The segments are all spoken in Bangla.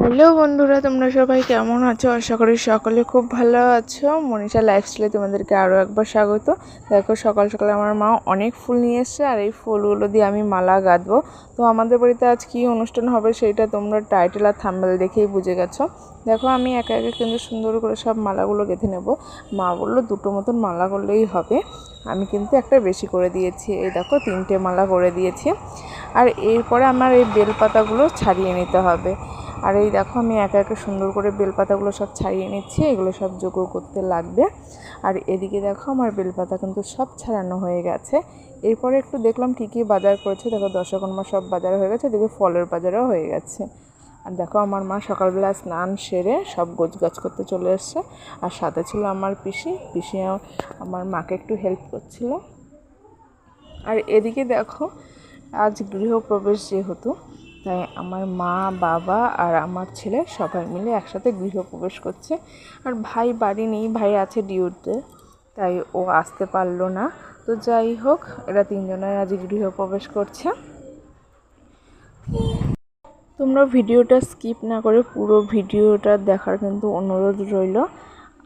হ্যালো বন্ধুরা, তোমরা সবাই কেমন আছো? আশা করি সকলে খুব ভালো আছো। মনীষা লাইফস্টাইলে তোমাদেরকে আরও একবার স্বাগত। দেখো, সকাল সকালে আমার মা অনেক ফুল নিয়ে এসছে, আর এই ফুলগুলো দিয়ে আমি মালা গাঁথবো তো আমাদের বাড়িতে আজ কী অনুষ্ঠান হবে সেইটা তোমরা টাইটেল আর থাম্বেল দেখেই বুঝে গেছো। দেখো, আমি একা একা কিন্তু সুন্দর করে সব মালাগুলো গেঁথে নেব। মা বলল, দুটো মতন মালা করলেই হবে। আমি কিন্তু একটা বেশি করে দিয়েছি। এই দেখো, তিনটে মালা করে দিয়েছি। আর এরপরে আমার এই বেলপাতাগুলো ছাড়িয়ে নিতে হবে। আর এই দেখো, আমি একা একা সুন্দর করে বেলপাতাগুলো সব ছাড়িয়ে নিচ্ছি, এগুলো সব যোগ্য করতে লাগবে। আর এদিকে দেখো, আমার বেলপাতা কিন্তু সব ছাড়ানো হয়ে গেছে। এরপরে একটু দেখলাম কী কী বাজার করেছে, দেখো দশকর্মা সব বাজার হয়ে গেছে, এদিকে ফলের বাজারও হয়ে গেছে। আর দেখো, আমার মা সকালবেলা স্নান সেরে সব গোছ গাছ করতে চলে এসছে। আর সাথে ছিল আমার পিসি পিসি আমার মাকে একটু হেল্প করছিল। আর এদিকে দেখো, আজ গৃহপ্রবেশ যেহেতু তাই আমার মা, বাবা আর আমার ছেলে সবাই মিলে একসাথে গৃহপ্রবেশ করছে। আর ভাই বাড়ি নেই, ভাই আছে ডিউটিতে, তাই ও আসতে পারল না। তো যাই হোক, এরা তিনজনে আজ গৃহপ্রবেশ করছে। তোমরা ভিডিওটা স্কিপ না করে পুরো ভিডিওটা দেখার কিন্তু অনুরোধ রইল।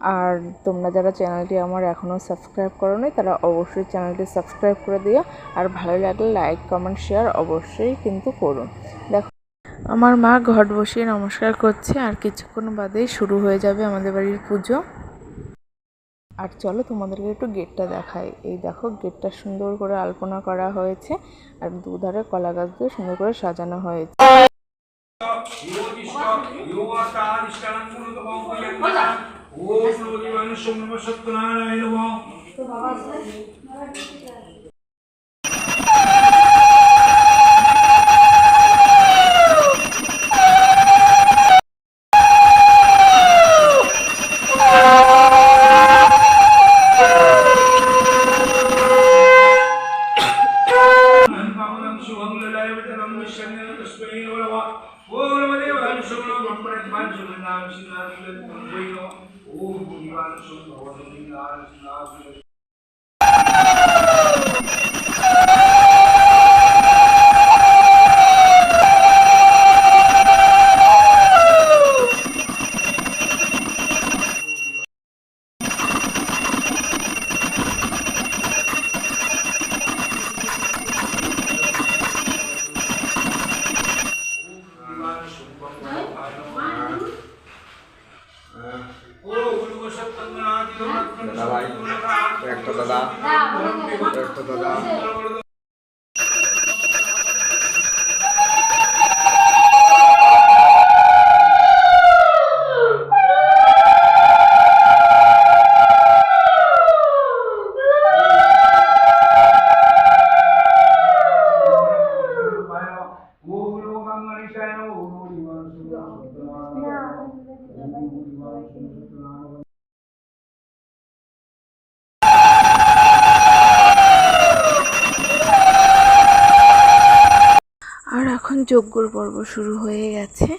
আর তোমরা যারা চ্যানেলটি আমার এখনও সাবস্ক্রাইব করো নি তারা অবশ্যই চ্যানেলটি সাবস্ক্রাইব করে দিও আর ভালো লাগলে লাইক কমেন্ট শেয়ার অবশ্যই কিন্তু করুন দেখো আমার মা ঘট বসিয়ে নমস্কার করছে আর কিছুক্ষণ বাদেই শুরু হয়ে যাবে আমাদের বাড়ির পুজো আর চলো তোমাদেরকে একটু গেটটা দেখাই এই দেখো গেটটা সুন্দর করে আলপনা করা হয়েছে আর দুধারে কলা গাছ দিয়ে সুন্দর করে সাজানো হয়েছে तस्मै नमः पूर्वदेवान् शुभं ब्रह्मणत्वान् शुभनां शिलां वै नमः ॐ भूमिवान् शुभं भवनं शिलां একটা দাদা একটা দাদা। যজ্ঞর পর্ব শুরু হয়ে গেছে।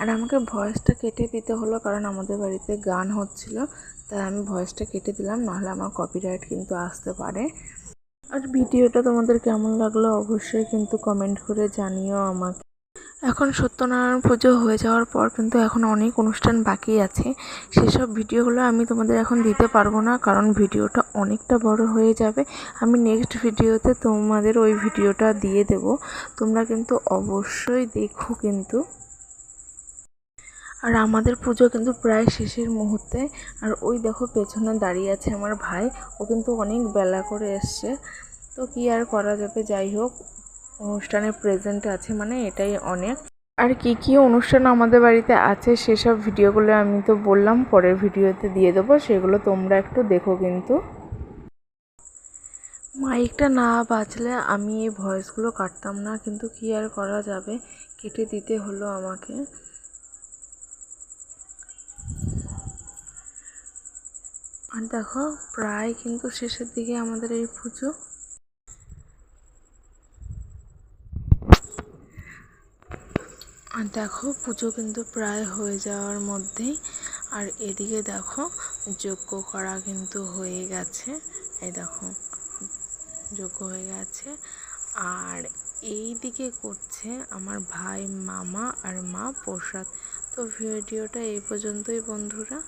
আর আমাকে ভয়েসটা কেটে দিতে হলো কারণ আমাদের বাড়িতে গান হচ্ছিল, তাই আমি ভয়েসটা কেটে দিলাম, নাহলে আমার কপিরাইট কিন্তু আসতে পারে। আর ভিডিওটা তোমাদের কেমন লাগল অবশ্যই কিন্তু কমেন্ট করে জানিও আমাকে। এখন সত্যনারায়ণ পুজো হয়ে যাওয়ার পর কিন্তু এখন অনেক অনুষ্ঠান বাকি আছে। সেসব ভিডিওগুলো আমি তোমাদের এখন দিতে পারব না, কারণ ভিডিওটা অনেকটা বড় হয়ে যাবে। আমি নেক্সট ভিডিওতে তোমাদের ওই ভিডিওটা দিয়ে দেব। তোমরা কিন্তু অবশ্যই দেখো কিন্তু। আর আমাদের পুজো কিন্তু প্রায় শেষের মুহূর্তে। আর ওই দেখো পেছনে দাঁড়িয়ে আছে আমার ভাই। ও কিন্তু অনেক বেলা করে এসছে। তো কি আর করা যাবে? যাই হোক অনুষ্ঠানে প্রেজেন্ট আছে মানে এটাই অনেক। আর কি কি অনুষ্ঠান আমাদের বাড়িতে আছে সেসব ভিডিওগুলো আমি তো বললাম, পরের ভিডিওতে দিয়ে দেবো, সেগুলো তোমরা একটু দেখো কিন্তু। মাইকটা না বাজলে আমি এই ভয়েসগুলো কাটতাম না, কিন্তু কি আর করা যাবে? কেটে দিতে হলো আমাকে। আর দেখো, প্রায় কিন্তু শেষের দিকে আমাদের এই পুজো। আর দেখো, পুজো কিন্তু প্রায় হয়ে যাওয়ার মধ্যেই। আর এদিকে দেখো যোগ্য করা কিন্তু হয়ে গেছে। এই দেখো যোগ্য হয়ে গেছে। আর এই দিকে করছে আমার ভাই মামা আর মা প্রসাদ। তো তো ভিডিওটা এই পর্যন্তই, বন্ধুরা।